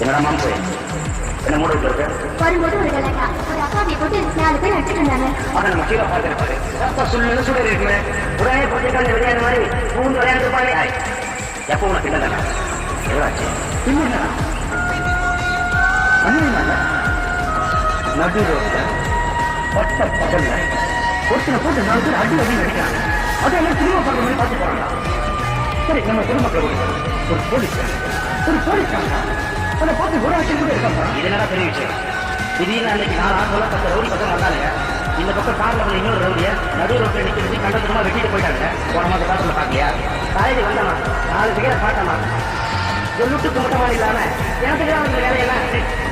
என்னடா மாம்சு என்ன மூட விட்டு இருக்கு வரும்போது ஒரு கலாட்டா ஒரு அக்காவை போட்டு நாலு பேர் அடிச்சுட்டு இருந்தாங்க அதை நம்ம கீழே பார்த்து பாரு அப்ப சுள்ளு சுடர் இருக்குமே உடனே கொஞ்சம் விளையாட மாதிரி பூந்து விளையாண்டு பாரு எப்போ உனக்கு இல்லை எவ்வளாச்சு இல்லைண்ணா பண்ணுவீங்க நடு ரோட்ல பட்ட பகல்ல ஒருத்தனை போட்டு நாலு பேர் அடி அடி நடிக்கிறாங்க அதை எல்லாம் சினிமா பார்க்க மாதிரி பார்த்து போறாங்க. சரி நம்ம பொதுமக்கள் ஒரு ஒரு போலீஸ் ஒரு போலீஸ் அதை பார்த்து ஒரு ஆட்சி கூட இருக்காங்க இது என்னடா பெரிய விஷயம் திடீர்னு அன்னைக்கு நாலு ஆண்டுல பத்து ரவுடி பக்கம் வந்தாங்க இந்த பக்கம் கார்ல வந்து இன்னொரு ரவுடிய நடு ரோட்டில் நிக்க வச்சு கண்டதுமா வெட்டிட்டு போயிட்டாங்க போன மாதிரி பாட்டில் பாத்தியா காலேஜ் வந்தமா நாலு பேரை பார்த்தமா சொல்லிட்டு கும்பிட்டமா இல்லாம எனக்கு அந்த வேலையெல்லாம்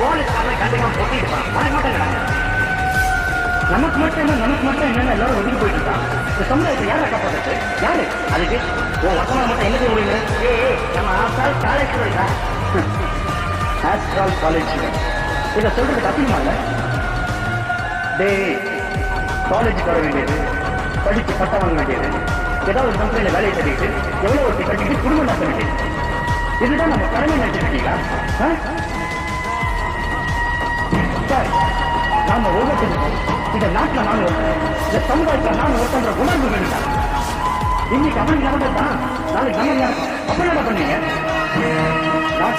போலீஸ் கண்டிப்பா போட்டிருப்பான் உனக்கு மட்டும் கிடையாது நமக்கு மட்டும் என்ன நமக்கு மட்டும் என்னென்ன எல்லாரும் ஒதுக்கி போயிட்டு இருக்காங்க இந்த சமுதாயத்தை யாரை காப்பாற்றுறது யாரு அதுக்கு உன் வசமா மட்டும் என்ன செய்ய முடியுது ஏ நம்ம ஆசால் காலேஜ் போயிட்டா ஆஸ்ட்ரால் காலேஜ் இதை சொல்றது கத்தியமா இல்லை? டேய் காலேஜ் வர வேண்டியது படித்து பட்டம் வாங்க வேண்டியது ஏதாவது ஒரு கம்பெனியில் வேலையை தேடிட்டு எவ்வளோ ஒருத்தி கட்டிட்டு குடும்பம் நடத்த வேண்டியது. இதுதான் நம்ம கடமை நினைச்சிருக்கீங்களா ஆ? சார் நாம ஒவ்வொருத்தருக்கும் இந்த நாட்டில் நான் ஒருத்தன் இந்த சமுதாயத்தில் நான் ஒருத்தன்ற உணர்வு வேண்டாம் இன்னைக்கு அவனுக்கு நடந்தது தான் நாளைக்கு நம்ம நடக்கும். என்ன பண்ணீங்க?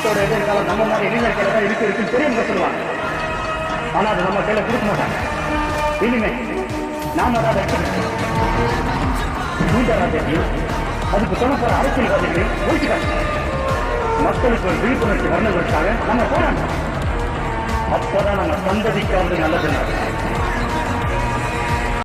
நாட்டோட எதிர்காலம் நம்ம மாதிரி இளைஞர்கள் தான் இருக்கு இருக்குன்னு தெரியும் சொல்லுவாங்க. ஆனா அது நம்ம கையில கொடுக்க மாட்டாங்க. இனிமே நாம தான் வச்சுக்கணும் அதுக்கு சொல்ல அரசியல் அரசியல்வாதிகளையும் ஒழிச்சுக்காங்க மக்களுக்கு ஒரு விழிப்புணர்ச்சி வரணுங்கிறதுக்காக நம்ம போராடணும். அப்போதான் நம்ம சந்ததிக்காவது நல்லது